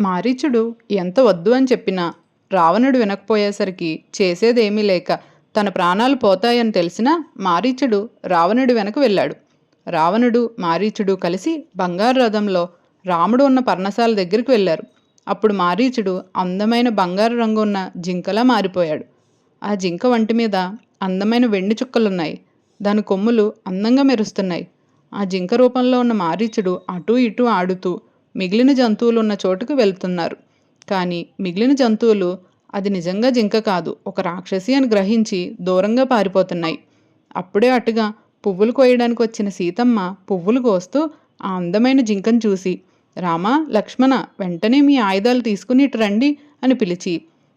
మారీచుడు ఎంత వద్దు అని చెప్పినా రావణుడు వినకపోయేసరికి చేసేదేమీ లేక తన ప్రాణాలు పోతాయని తెలిసినా మారీచుడు రావణుడి వెనక వెళ్ళాడు. రావణుడు మారీచుడు కలిసి బంగారు రథంలో రాముడు ఉన్న పర్ణశాల దగ్గరికి వెళ్ళారు. అప్పుడు మారీచుడు అందమైన బంగారు రంగు ఉన్న జింకలా మారిపోయాడు. ఆ జింక వంటి మీద అందమైన వెండి చుక్కలున్నాయి. దాని కొమ్ములు అందంగా మెరుస్తున్నాయి. ఆ జింక రూపంలో ఉన్న మారీచుడు అటూ ఇటూ ఆడుతూ మిగిలిన జంతువులు ఉన్న చోటుకు వెళ్తున్నారు. కానీ మిగిలిన జంతువులు అది నిజంగా జింక కాదు ఒక రాక్షసి అని గ్రహించి దూరంగా పారిపోతున్నాయి. అప్పుడే అటుగా పువ్వులు కోయడానికి వచ్చిన సీతమ్మ పువ్వులు కోస్తూ ఆ అందమైన జింకను చూసి రామ లక్ష్మణ వెంటనే మీ ఆయుధాలు తీసుకుని ఇటు రండి అని పిలిచి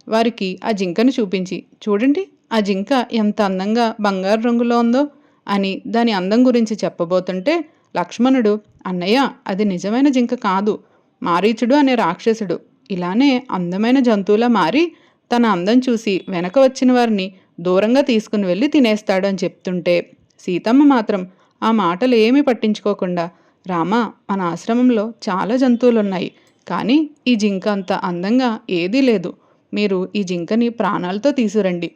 వారికి ఆ జింకను చూపించి చూడండి ఆ జింక ఎంత అందంగా బంగారు రంగులో ఉందో అని దాని అందం గురించి చెప్పబోతుంటే లక్ష్మణుడు అన్నయ్య అది నిజమైన జింక కాదు. మారీచుడు అనే రాక్షసుడు. ఇలానే అందమైన జంతువులా మారి తన అందం చూసి వెనక వచ్చిన వారిని దూరంగా తీసుకుని వెళ్ళి తినేస్తాడు అని చెప్తుంటే సీతమ్మ మాత్రం ఆ మాటలు ఏమీ పట్టించుకోకుండా రామ మన ఆశ్రమంలో చాలా జంతువులున్నాయి కానీ ఈ జింక అంత అందంగా ఏదీ లేదు. మీరు ఈ జింకని ప్రాణాలతో తీసురండి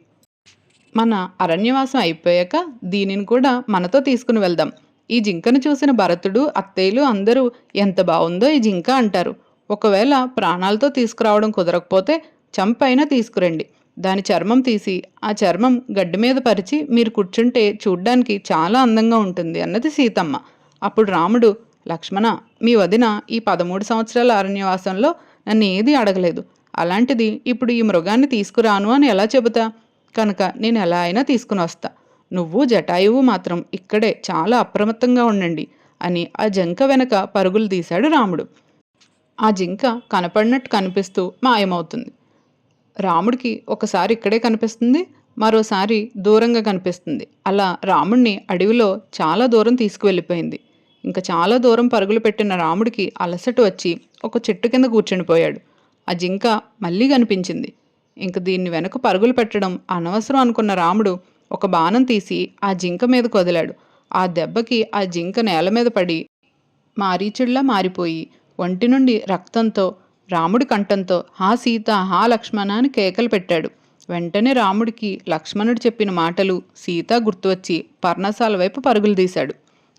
మన అరణ్యవాసం అయిపోయాక దీనిని కూడా మనతో తీసుకుని వెళ్దాం. ఈ జింకను చూసిన భరతుడు అత్తయ్యలు అందరూ ఎంత బాగుందో ఈ జింక అంటారు. ఒకవేళ ప్రాణాలతో తీసుకురావడం కుదరకపోతే చంపైనా తీసుకురండి. దాని చర్మం తీసి ఆ చర్మం గడ్డి మీద పరిచి మీరు కూర్చుంటే చూడ్డానికి చాలా అందంగా ఉంటుంది అన్నది సీతమ్మ. అప్పుడు రాముడు లక్ష్మణ మీ వదిన ఈ పదమూడు సంవత్సరాల అరణ్యవాసంలో నన్ను ఏది అడగలేదు. అలాంటిది ఇప్పుడు ఈ మృగాన్ని తీసుకురాను అని ఎలా చెబుతా? కనుక నేను ఎలా అయినా తీసుకుని వస్తా. నువ్వు జటాయువు మాత్రం ఇక్కడే చాలా అప్రమత్తంగా ఉండండి అని ఆ జంక వెనక పరుగులు తీశాడు రాముడు. ఆ జింక కనపడినట్టు కనిపిస్తూ మాయమవుతుంది. రాముడికి ఒకసారి ఇక్కడే కనిపిస్తుంది మరోసారి దూరంగా కనిపిస్తుంది. అలా రాముడిని అడవిలో చాలా దూరం తీసుకువెళ్ళిపోయింది. ఇంకా చాలా దూరం పరుగులు పెట్టిన రాముడికి అలసట వచ్చి ఒక చెట్టు కింద కూర్చుండిపోయాడు. ఆ జింక మళ్ళీ కనిపించింది. ఇంక దీన్ని వెనక పరుగులు పెట్టడం అనవసరం అనుకున్న రాముడు ఒక బాణం తీసి ఆ జింక మీద కొదిలాడు. ఆ దెబ్బకి ఆ జింక నేల మీద పడి మారీచుడిలా మారిపోయి ఒంటి నుండి రక్తంతో రాముడి కంఠంతో హా సీత హా లక్ష్మణ అని కేకలు పెట్టాడు. వెంటనే రాముడికి లక్ష్మణుడు చెప్పిన మాటలు సీత గుర్తువచ్చి పర్ణశాల వైపు పరుగులు తీశాడు.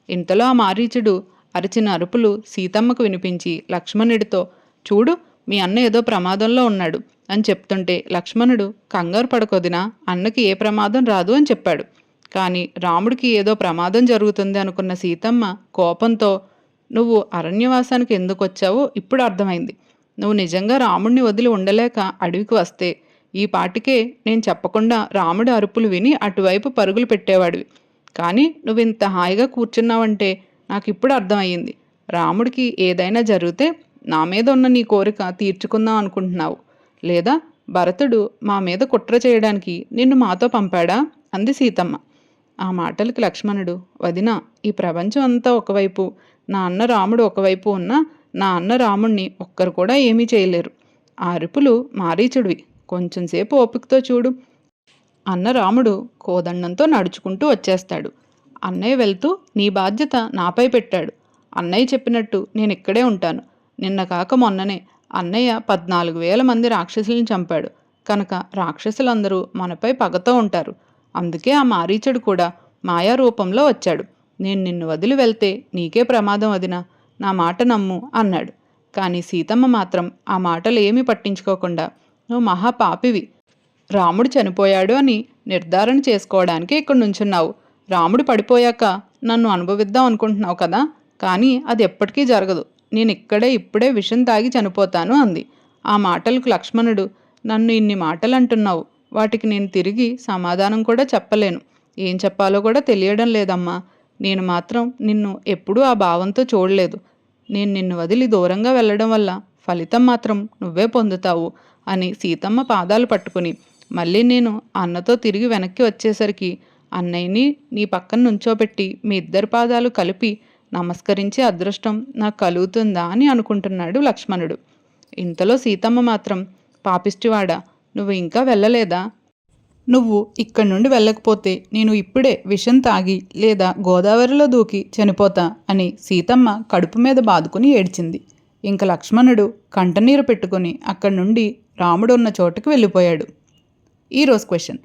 ఇంతలో ఆ మారీచుడు అరిచిన అరుపులు సీతమ్మకు వినిపించి లక్ష్మణుడితో చూడు మీ అన్న ఏదో ప్రమాదంలో ఉన్నాడు అని చెప్తుంటే లక్ష్మణుడు కంగారు పడకొదినా అన్నకి ఏ ప్రమాదం రాదు అని చెప్పాడు. కానీ రాముడికి ఏదో ప్రమాదం జరుగుతుంది అనుకున్న సీతమ్మ కోపంతో నువ్వు అరణ్యవాసానికి ఎందుకు వచ్చావో ఇప్పుడు అర్థమైంది. నువ్వు నిజంగా రాముడిని వదిలి ఉండలేక అడవికి వస్తే ఈ పాటికే నేను చెప్పకుండా రాముడి అరుపులు విని అటువైపు పరుగులు పెట్టేవాడివి. కానీ నువ్వు ఇంత హాయిగా కూర్చున్నావంటే నాకు ఇప్పుడు అర్థమయ్యింది. రాముడికి ఏదైనా జరిగితే నా మీద ఉన్న నీ కోరిక తీర్చుకుందాం అనుకుంటున్నావు. లేదా భరతుడు మా మీద కుట్ర చేయడానికి నిన్ను మాతో పంపాడా? అంది సీతమ్మ. ఆ మాటలకి లక్ష్మణుడు వదిన ఈ ప్రపంచం అంతా ఒకవైపు నా అన్న రాముడు ఒకవైపు ఉన్నా నా అన్న రాముణ్ణి ఒక్కరు కూడా ఏమీ చేయలేరు. ఆ అరుపులు మారీచుడివి. కొంచెంసేపు ఓపికతో చూడు. అన్న రాముడు కోదండంతో నడుచుకుంటూ వచ్చేస్తాడు. అన్నయ్య వెళ్తూ నీ బాధ్యత నాపై పెట్టాడు. అన్నయ్య చెప్పినట్టు నేను ఇక్కడే ఉంటాను. నిన్న కాక మొన్ననే అన్నయ్య పద్నాలుగు వేల మంది రాక్షసులను చంపాడు. కనుక రాక్షసులందరూ మనపై పగతో ఉంటారు. అందుకే ఆ మారీచుడు కూడా మాయా రూపంలో వచ్చాడు. నేను నిన్ను వదిలి వెళ్తే నీకే ప్రమాదం వదినా. నా మాట నమ్ము అన్నాడు. కానీ సీతమ్మ మాత్రం ఆ మాటలు ఏమీ పట్టించుకోకుండా నువ్వు మహాపాపివి రాముడు చనిపోయాడు అని నిర్ధారణ చేసుకోవడానికి ఇక్కడ నుంచున్నావు. రాముడు పడిపోయాక నన్ను అనుభవిద్దాం అనుకుంటున్నావు కదా. కానీ అది ఎప్పటికీ జరగదు. నేను ఇక్కడే ఇప్పుడే విషం తాగి చనిపోతాను అంది. ఆ మాటలకు లక్ష్మణుడు నన్ను ఇన్ని మాటలు అంటున్నావు వాటికి నేను తిరిగి సమాధానం కూడా చెప్పలేను. ఏం చెప్పాలో కూడా తెలియడం లేదమ్మా. నేను మాత్రం నిన్ను ఎప్పుడూ ఆ భావంతో చూడలేదు. నేను నిన్ను వదిలి దూరంగా వెళ్ళడం వల్ల ఫలితం మాత్రం నువ్వే పొందుతావు అని సీతమ్మ పాదాలు పట్టుకుని మళ్ళీ నేను అన్నతో తిరిగి వెనక్కి వచ్చేసరికి అన్నయ్యని నీ పక్కన నుంచోబెట్టి మీ ఇద్దరి పాదాలు కలిపి నమస్కరించే అదృష్టం నాకు కలుగుతుందా అని అనుకుంటున్నాడు లక్ష్మణుడు. ఇంతలో సీతమ్మ మాత్రం పాపిష్టివాడా నువ్వు ఇంకా వెళ్ళలేదా? నువ్వు ఇక్కడి నుండి వెళ్ళకపోతే నేను ఇప్పుడే విషం తాగి లేదా గోదావరిలో దూకి చనిపోతా అని సీతమ్మ కడుపు మీద బాదుకుని ఏడ్చింది. ఇంక లక్ష్మణుడు కంటనీరు పెట్టుకుని అక్కడి నుండి రాముడు ఉన్న చోటుకి వెళ్ళిపోయాడు. ఈరోజు క్వశ్చన్.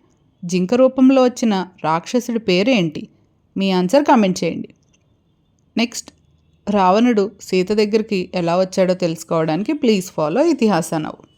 జింక రూపంలో వచ్చిన రాక్షసుడి పేరేంటి? మీ ఆన్సర్ కామెంట్ చేయండి. నెక్స్ట్ రావణుడు సీత దగ్గరికి ఎలా వచ్చాడో తెలుసుకోవడానికి ప్లీజ్ ఫాలో ఇతిహాస నవ్వు.